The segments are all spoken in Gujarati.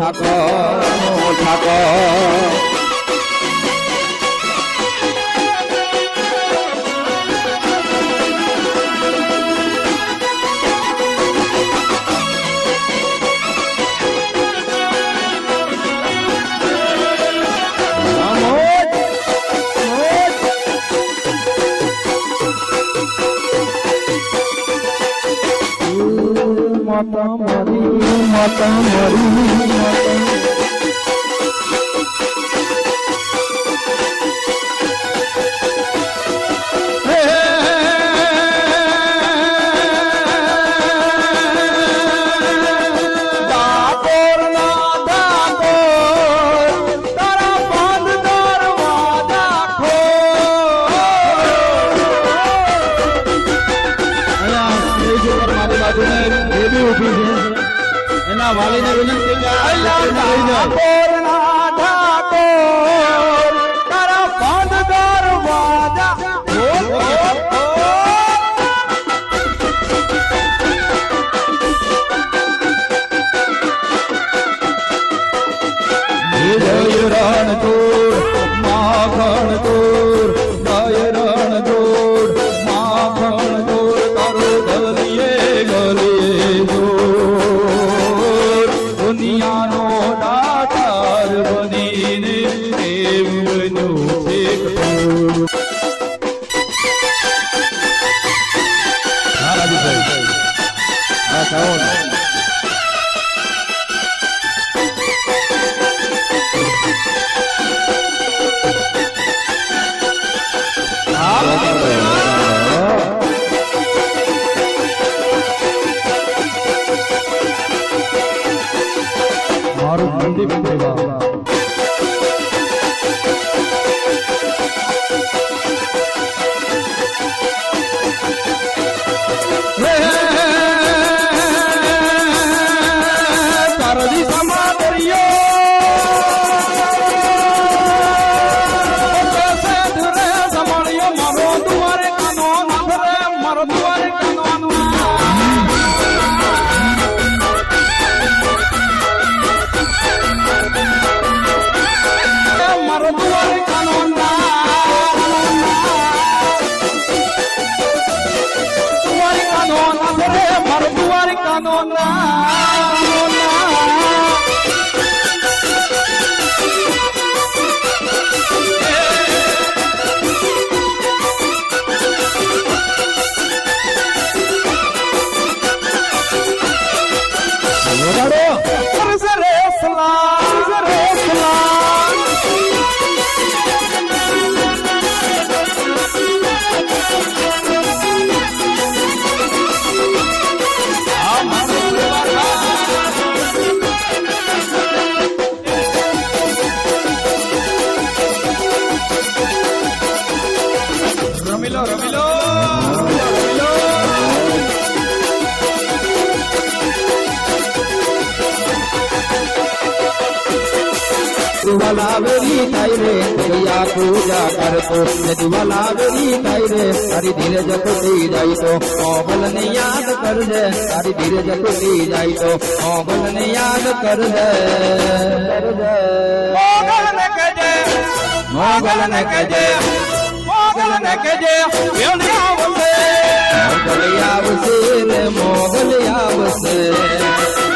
ઠાકર ઠાકર. માતા મારી માતા મારી. છે એના પૂજા કરતો. ને જુવાલાવેરી થાય રે. તારી ધીરજ ખૂટી જાય તો. મોગલ ને યાદ કરજે. તારી ધીરજ ખૂટી જાય તો. મોગલ ને યાદ કરજે. મોગલ ને કહેજે. મોગલ ને કહેજે. મોગલ ને આવશે. મોગલ આવશે મોગલ આવશે.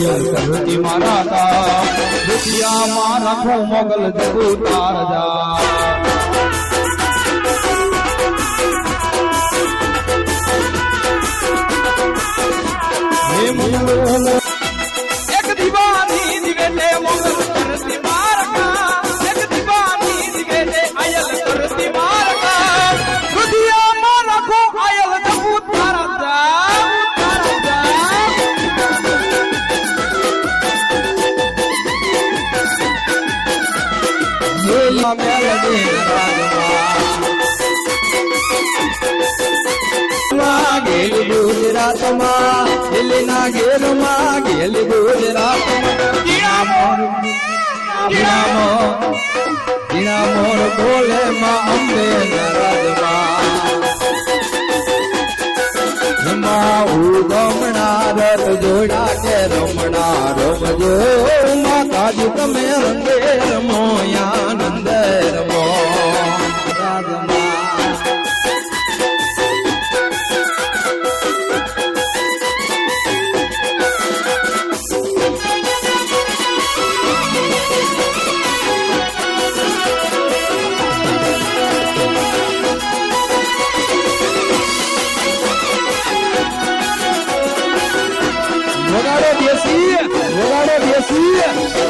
ધરતી મારા તા દુખિયામાં રાખો મોગલ જગુ દિલ્હીના ઘેરમાં ગેલ ગુજરાતમાં જીણા મોરમાં અંબે કે રમણા રમજો માતાજી તમે રંગે રમો આનંદ રમો વગાડો દેશી. વગાડો દેશી.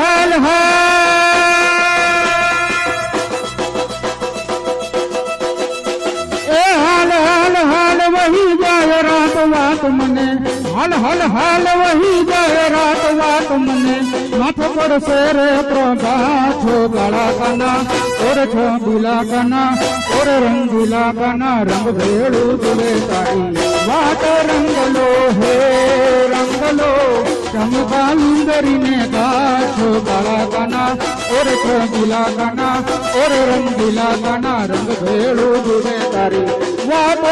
હાલ હાલ. એ હાલ હાલ હાલ, વહી જાય રાત વાત મને. હાલ હાલ હાલ, વહી જાય રાત વાત મને. માથ પડશે રે પ્રભા છો ગળા કાના, ઓર છો બિલા કાના, ઓર રંગીલા કાના, રંગ ભેળું તુલે તારી. વાત રંગલો હે રંગલો ચમકા સુંદરીને ગાછો ગાળા કાના ઓર છો બિલા કાના ઓર રંગીલા કાના રંગ ભેળું તુલે તારી વાત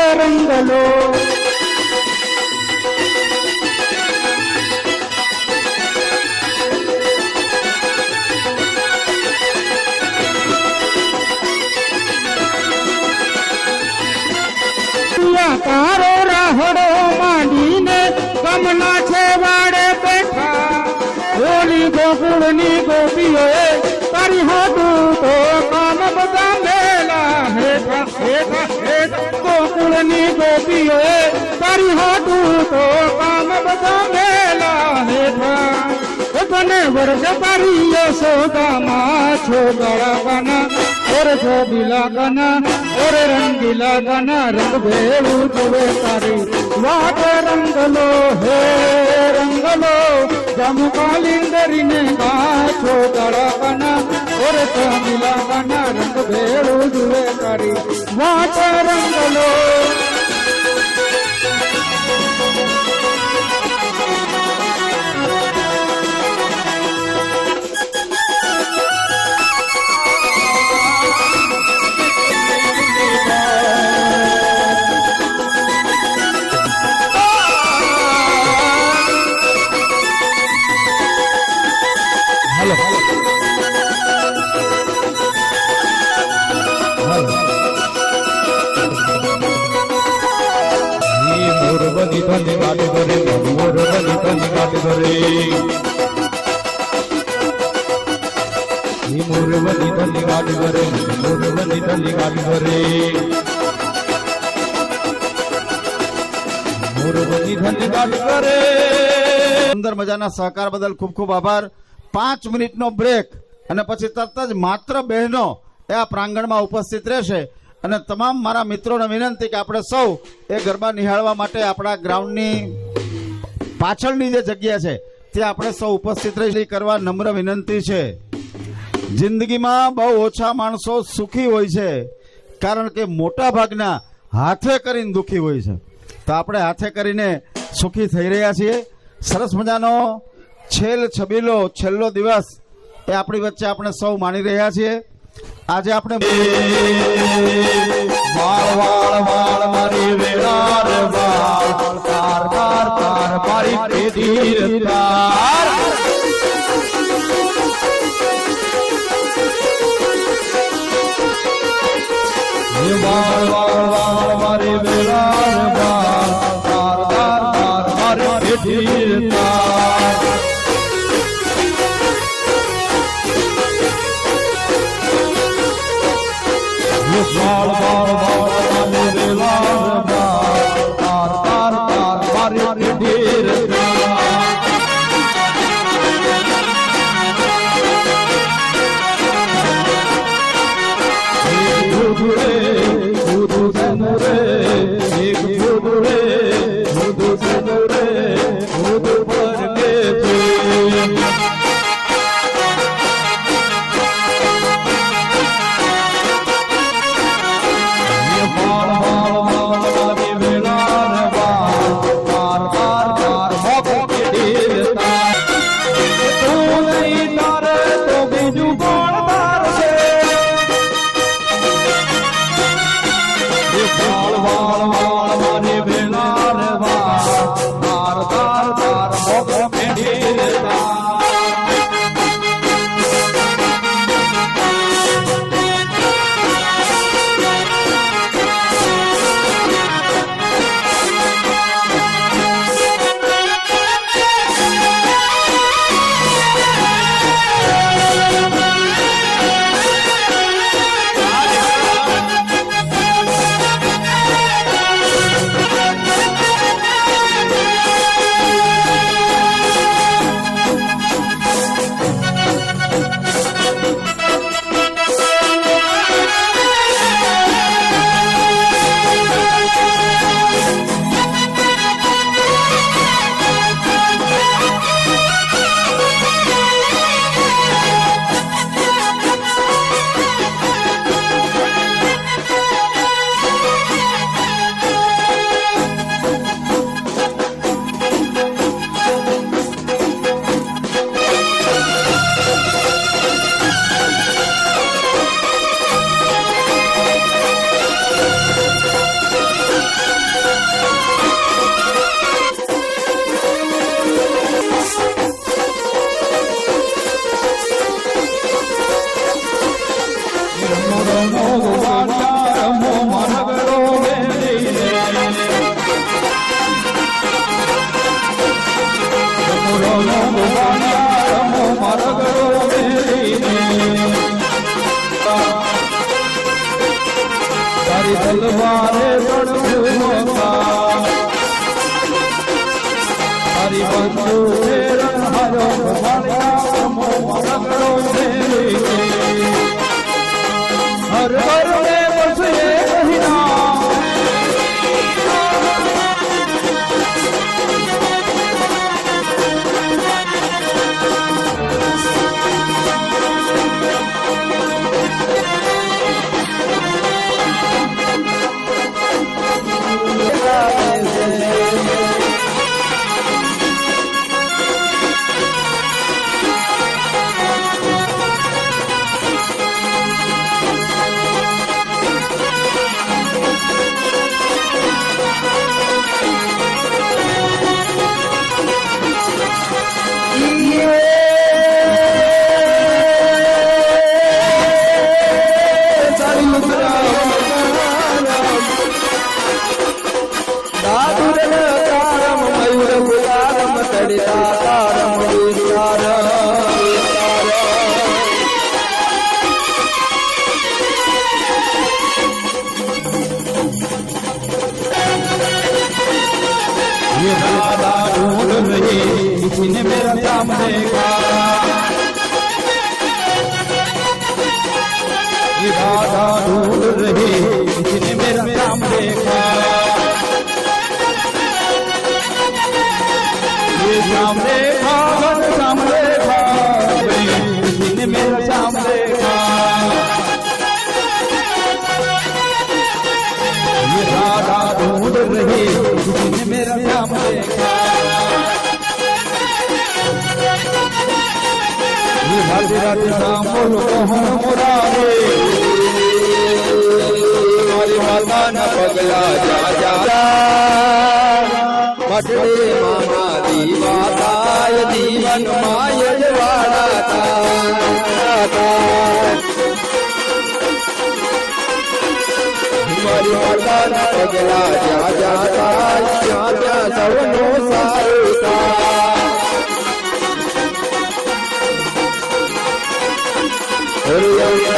ગોકુળની ગોપીઓ તારી હાથું તો કામ બધા મેલા હેઠા હેઠા હેઠા ગોકુળની ગોપીઓએ તારી હાથું તો કામ બધા મેલા હેઠા બને વર્ગ પારી છો ગળા ગાના ઓરે શોભીલા ગના ઓર રંગીલા ગના રંગ ભેળું જુએ તારી. વાત રંગલો હે, રંગલો, જામુ કાલિંદરીને ગા છો ગળા ગાના ઓરે છો દિલા રંગ ભેળું જુએ તારી. વાત રંગલો ધરે સુંદર મજાના સહકાર બદલ ખૂબ ખૂબ આભાર. પાંચ મિનિટનો બ્રેક અને પછી તરત જ માત્ર બહેનો એ આ પ્રાંગણમાં ઉપસ્થિત રહેશે. અને તમામ મારા મિત્રોને વિનંતી કે આપણે સૌ એ ગરબા નિહાળવા માટે આપણા ગ્રાઉન્ડની પાછળની જે જગ્યા છે, ત્યાં આપણે સૌ ઉપસ્થિત રહી કરવા નમ્ર વિનંતી છે. જિંદગીમાં બહુ ઓછા માણસો સુખી હોય છે. કારણ કે મોટા ભાગના હાથે કરીને દુખી હોય છે. તો આપણે હાથે કરીને સુખી થઈ રહ્યા છીએ. સરસ મજાનો છેલ છબીલો છેલ્લો દિવસ એ આપણી વચ્ચે આપણે સૌ માણી રહ્યા છીએ. આજે આપણે વાળ વાળ તલવારે રણભૂમકા હરિ બંધુ છે રણહરો ભગવાન રગડો છે હર હર लक्ष्मी ने मेरा नाम देखा राधा ढूंढ रही है ગુજરાતના મુલકો હું મુરારે મારી માતાના પગલા જા જા પટડે માના દીવા તાય જીવન માય જવાડા મારી માતાના પગલા જા જા ત્યાં ત્યાં સૌનો Hello.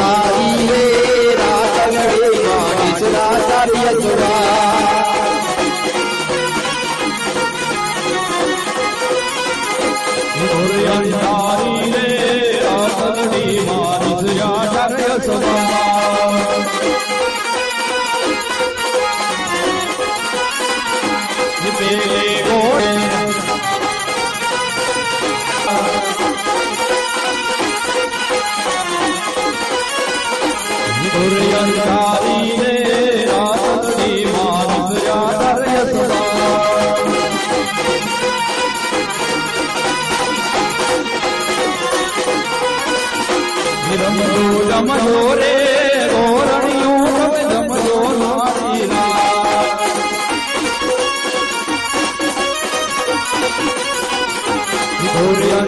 Oh, yeah.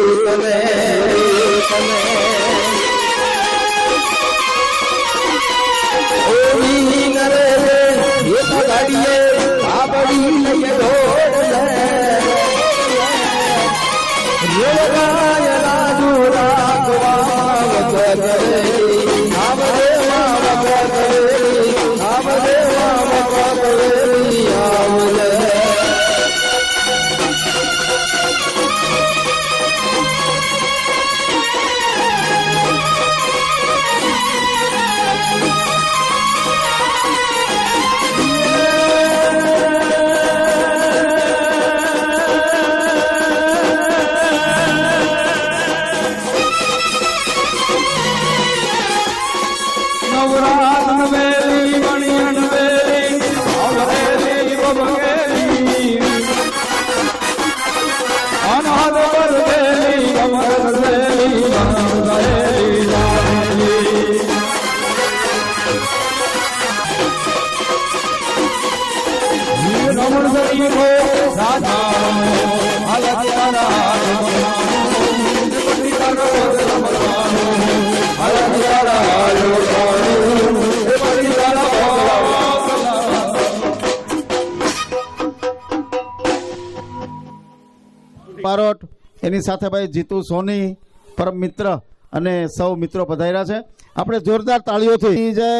રાખવા બારોટ એની સાથે ભાઈ જીતુ, સોની, પરમ મિત્ર અને સૌ મિત્રો પધાર્યા છે. આપણે જોરદાર તાળીઓથી જય